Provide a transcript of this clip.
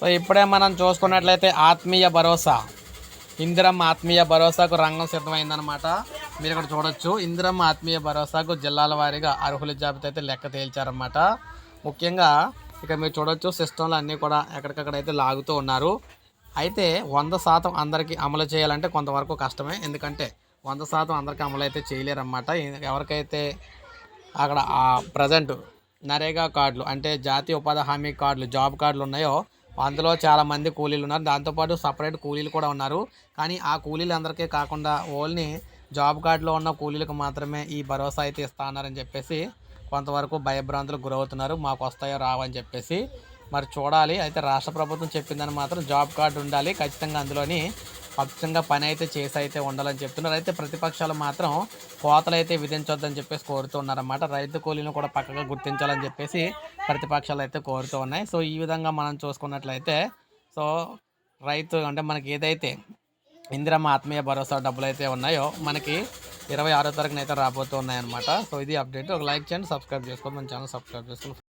So ఇప్పుడే మనం చూసుకున్నట్లయితే ఆత్మీయ భరోసా. ఇందిరం ఆత్మీయ భరోసాకు రంగం సిద్ధమైందనమాట మీరు ఇక్కడ చూడొచ్చు. ఇందిరం ఆత్మీయ భరోసాకు జిల్లాల వారీగా అర్హుల జాబితా అయితే లెక్క తేల్చారన్నమాట. ముఖ్యంగా ఇక మీరు చూడొచ్చు సిస్టంలు అన్నీ కూడా ఎక్కడికక్కడైతే లాగుతూ ఉన్నారు. అయితే వంద శాతం అందరికీ అమలు చేయాలంటే కొంతవరకు కష్టమే. ఎందుకంటే వంద శాతం అందరికీ అమలు అయితే చేయలేరన్నమాట. ఎవరికైతే అక్కడ ప్రజెంట్ నరేగా కార్డులు అంటే జాతీయ ఉపాధి హామీ కార్డులు జాబ్ కార్డులు ఉన్నాయో అందులో చాలా మంది కూలీలు ఉన్నారు. దాంతోపాటు సపరేట్ కూలీలు కూడా ఉన్నారు. కానీ ఆ కూలీలు అందరికీ కాకుండా ఓన్లీ జాబ్ కార్డులో ఉన్న కూలీలకు మాత్రమే ఈ భరోసా అయితే ఇస్తా అన్నారని చెప్పేసి కొంతవరకు భయభ్రాంతులు గురవుతున్నారు. మాకు వస్తాయో రావని చెప్పేసి మరి చూడాలి. అయితే రాష్ట్ర ప్రభుత్వం చెప్పిందని మాత్రం జాబ్ కార్డు ఉండాలి. ఖచ్చితంగా అందులోని ఖచ్చితంగా పని అయితే చేసి అయితే ఉండాలని చెప్తున్నారు. అయితే ప్రతిపక్షాలు మాత్రం కోతలు అయితే విధించొద్దని చెప్పేసి కోరుతున్నారన్నమాట రైతు కూలీలను కూడా పక్కగా గుర్తించాలని చెప్పేసి ప్రతిపక్షాలు అయితే కోరుతూ ఉన్నాయి. సో ఈ విధంగా మనం చూసుకున్నట్లయితే సో రైతు అంటే మనకి ఏదైతే ఇందిరమ్మ ఆత్మీయ భరోసా డబ్బులు అయితే ఉన్నాయో మనకి ఇరవై ఆరో తారీఖున అయితే రాబోతున్నాయి అనమాట సో ఇది అప్డేట్. ఒక లైక్ చేయండి సబ్స్క్రైబ్ చేసుకోండి. మన ఛానల్ సబ్స్క్రైబ్ చేసుకోండి.